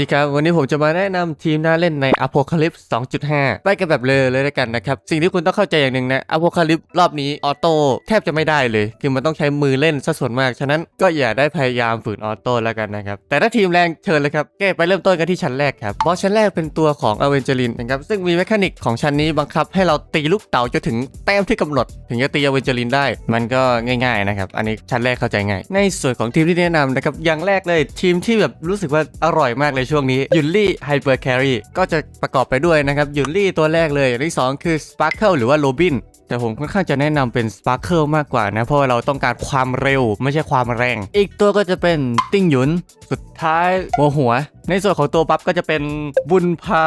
ดีครับ วันนี้ผมจะมาแนะนำทีมน่าเล่นใน Apocalypse 2.5 ไปกันแบบเลยเลยแล้วกันนะครับ สิ่งที่คุณต้องเข้าใจอย่างหนึ่งนะ Apocalypse รอบนี้ออโต้แทบจะไม่ได้เลย คือมันต้องใช้มือเล่นซะส่วนมาก ฉะนั้นก็อย่าได้พยายามฝืนออโต้แล้วกันนะครับ แต่ถ้าทีมแรงเชิญเลยครับแก้ไปเริ่มต้นกันที่ชั้นแรกครับ บอสชั้นแรกเป็นตัวของ a v e n g e r i n นะครับซึ่งมีแมคานิกของชั้นนี้บังคับให้เราตีลูกเต๋าจนถึงแต้มที่กำหนด ถึงจะตี a v e n g e r i n ได้ มันก็ง่ายๆนะครับอันนี้ชั้นแรกเข้าใจง่ายในส่วนของทีมที่แนะนำนะครับอย่างแรกเลยทีมที่แบบรู้สึกว่าอร่อยมากเลยช่วงนี้ยุนลี่ไฮเปอร์แครีก็จะประกอบไปด้วยนะครับยุนลี่ตัวแรกเลยอันที่สองคือสปาร์เคิลหรือว่าโรบินแต่ผมค่อนข้างจะแนะนำเป็นสปาร์เคิลมากกว่านะ เพราะว่าเราต้องการความเร็วไม่ใช่ความแรง อีกตัวก็จะเป็นติ้งหยุน สุดท้ายหัวหัว ในส่วนของตัวปั๊บก็จะเป็นบุญพา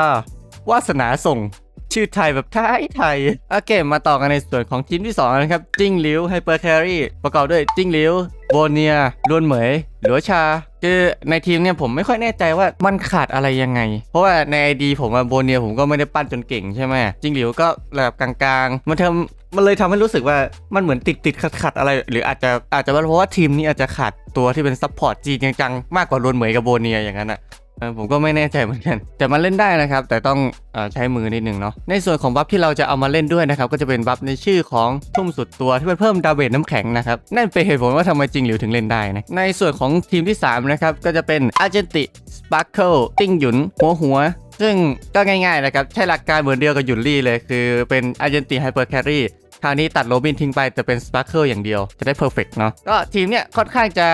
วาสนาส่ง ชื่อไทยแบบไทยไทยโอเคมาต่อกันในส่วนของทีมที่2นะครับจิ้งหลิวไฮเปอร์แครีประกอบด้วยจิ้งหลิวโบเนียลวนเหมยหลัวชา คือในทีมเนี่ยผมไม่ค่อยแน่ใจว่ามันขาดอะไรยังไง เพราะว่าในไอดีผมอะโบเนียผมก็ไม่ได้ปั้นจนเก่งใช่ไหมจิ้งหลิวก็ระดับกลางๆ มันทำมันเลยทำให้รู้สึกว่ามันเหมือนติดติดขัดขัดอะไร หรืออาจจะอาจจะเป็นเพราะว่าทีมนี้อาจจะขาดตัวที่เป็นซัพพอร์ตจีนจังๆ มากกว่าลวนเหมยกับโบเนียอย่างนั้นอะ เออผมก็ไม่แน่ใจเหมือนกัน แต่มันเล่นได้นะครับ แต่ต้องอใช้มือนิดนึงเนาะในส่วนของบัฟที่เราจะเอามาเล่นด้วยนะครับ ก็จะเป็นบัฟในชื่อของทุ่มสุดตัวที่มันเพิ่มดาเมจน้ำแข็งนะครับ นั่นเป็นเหตุผลว่าทำไมจริงหลิวถึงเล่นได้นะในส่วนของทีมที่ 3 นะครับ ก็จะเป็นอาร์เจนติสปาร์เคิลติ้งหยุน หัวหัวซึ่งก็ง่ายๆนะครับ ใช้หลักการเหมือนเดียวกับหยุนลี่เลย คือเป็นอาร์เจนติไฮเปอร์แครี คราวนี้ตัดโรบินทิ้งไปแต่เป็นสปาร์เคิลอย่างเดียวจะได้เพอร์เฟกเนาะก็ทีมเนี่ยค่อนข้างจะ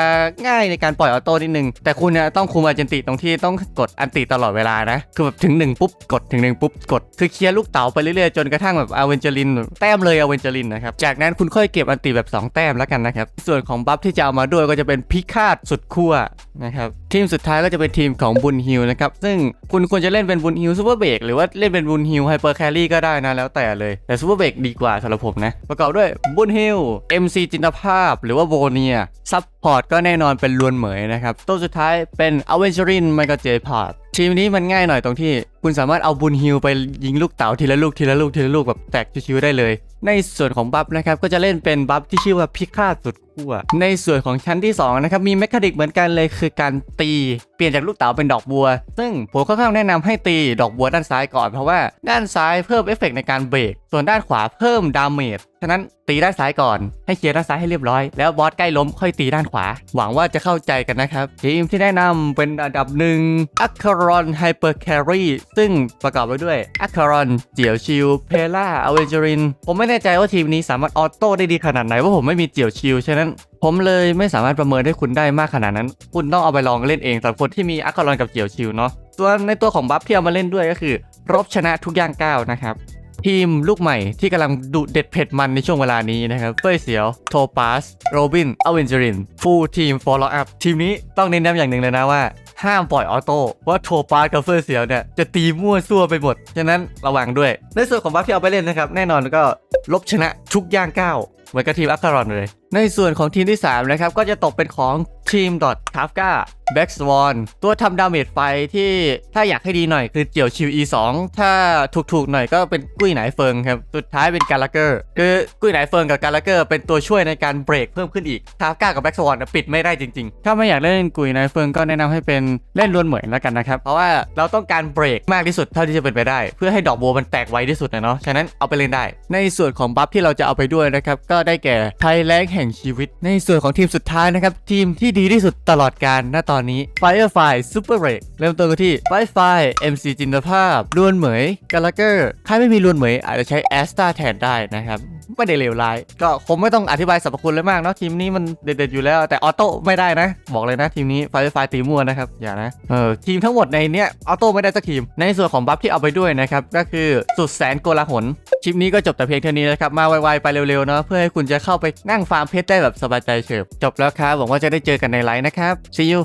ง่ายในการปล่อยออโต้นิดนึง แต่คุณเนี่ยต้องคุมอาจนติตรงที่ต้องกดอันติตลอดเวลานะ คือแบบถึง 1 ปุ๊บกดถึง 1 ปุ๊บกด คือเคลียร์ลูกเต๋าไปเรื่อยๆ จนกระทั่งแบบอาเวนเจลินแต้มเลยอาเวนเจลินนะครับ จากนั้นคุณค่อยเก็บอันติแบบ 2 แต้มแล้วกันนะครับ ส่วนของบัฟที่จะเอามาด้วยก็จะเป็นพิฆาตสุดขั้ว นะครับทีมสุดท้ายก็จะเป็นทีมของบุญฮิวนะครับซึ่งคุณควรจะเล่นเป็นบุญฮิวซูเปอร์เบรกหรือว่าเล่นเป็นบุญฮิวไฮเปอร์แครี่ก็ได้นะแล้วแต่เลย แต่ซูเปอร์เบรกดีกว่าสำหรับผมนะ ประกอบด้วยบุญฮิว MC จินตภาพ หรือว่าโบเนียซับพอร์ตก็แน่นอนเป็นลวนเหมยนะครับตัวสุดท้ายเป็นอเวนเจอรินไมก็เจพอร์ตทีมนี้มันง่ายหน่อยตรงที่คุณสามารถเอาบุญฮิลไปยิงลูกเต๋าทีละลูกทีละลูกทีละลูกแบบแตกชิวๆได้เลย ในส่วนของบัฟนะครับก็จะเล่นเป็นบัฟที่ชื่อว่าพิฆาตสุดขั้วในส่วนของชั้นที่2นะครับมีแมคานิกเหมือนกันเลยคือการตีเปลี่ยนจากลูกเต๋าเป็นดอกบัว ซึ่งผมค่อนข้างแนะนำให้ตีดอกบัวด้านซ้ายก่อนเพราะว่าด้านซ้ายเพิ่มเอฟเฟกต์ในการเบรกส่วนด้านขวาเพิ่มดาเมจฉะนั้นตีด้านซ้ายก่อนให้เคลียร์ด้านซ้ายให้เรียบร้อยแล้วบอสใกล้ล้มค่อยตีด้านขวา หวังว่าจะเข้าใจกันนะครับทีมที่แนะนำเป็นอันดับหนึ่งอัคารอนไฮเปอร์แครีซึ่งประกอบไปด้วยอัคารอนเจียวชิลเพล่าอเวนจ r ริน ผมไม่แน่ใจว่าทีมนี้สามารถออโต้ได้ดีขนาดไหนว่าะผมไม่มีเจียวชิลฉะนั้นผมเลยไม่สามารถประเมินให้คุณได้มากขนาดนั้น คุณต้องเอาไปลองเล่นเองสำหรับคนที่มีอัคารอนกับเจียวชิลเนาะส่วนในตัวของบัฟที่เอามาเล่นด้วยก็คือ รบชนะทุกย่างก้าวนะครับทีมลูกใหม่ที่กำลังดุเด็ดเผ็ดมันในช่วงเวลานี้นะครับเฟยเสียว โทปัสโรบินอเวนเจ r รินฟูลทีมฟอล l ์อัพทีมนี้ต้องเน้นย้ำอย่างหนึ่งเลยนะว่า ห้ามปล่อยออโต้เพราะโทปาร์กับเฟยเสียวเนี่ยจะตีมั่วซั่วไปหมด ฉะนั้นระวังด้วย ในส่วนของบัฟที่เอาไปเล่นนะครับแน่นอนก็ลบชนะทุกย่างก้าวเหมือนกับทีมอัคารอนเลย ในส่วนของทีมที่ 3 นะครับ ก็จะตกเป็นของทีมดอทคาฟกา แบ็กสวอนตัวทำดาเมจไฟที่ถ้าอยากให้ดีหน่อยคือเจียวชิว E2 ถ้าถูกๆหน่อยก็เป็นกุ้ยไหนเฟิงครับสุดท้ายเป็นการ์ลเกอร์คือกุ้ยไหนเฟิงกับการ์ลเกอร์เป็นตัวช่วยในการเบรกเพิ่มขึ้นอีกคาฟกากับแบ็กสวอนปิดไม่ได้จริงๆ ถ้าไม่อยากเล่นกุ้ยไหนเฟิงก็แนะนำให้เป็นเล่นลวนเหมือนแล้วกันนะครับเพราะว่าเราต้องการเบรกมากที่สุดเท่าที่จะเป็นไปได้ เพื่อให้ดอกบัวมันแตกไวที่สุดนะเนาะฉะนั้นเอาไปเล่นได้ ในส่วนของบัฟที่เราจะเอาไปด้วยนะครับก็ได้แก่ไทยแลงแห่งชีวิต ในส่วนของทีมสุดท้ายนะครับทีมที่ดีที่สุดตลอดการณตอนนี้ Firefly Super r a k เริ่มต้นกันที่ Firefly MC จินตภาพลวนเหมยกาลเกอร์ใครไม่มีลวนเหมยอาจจะใช้แอสตาแทนได้นะครับไม่ได้เลวร้าย ก็คงไม่ต้องอธิบายสรรพคุณเลยมากเนาะทีมนี้มันเด็ดๆอยู่แล้วแต่ออโต้ไม่ได้นะ บอกเลยนะทีมนี้ Firefly ตีมั่วนะครับอย่านะเออทีมทั้งหมดในเนี้ยออโต้ไม่ได้สักทีม ในส่วนของบัฟที่เอาไปด้วยนะครับก็คือสุดแสนโกลาหลคลิปนี้ก็จบแต่เพียงเท่านี้นะครับมาไวๆไปเร็วๆเนาะเพื่อให้คุณจะเข้าไปนั่งฟาร์มเพชรได้แบบสบายใจเฉิบจบแล้วครับหวังว่าจะได้เจอกันในไลฟ์นะครับ see you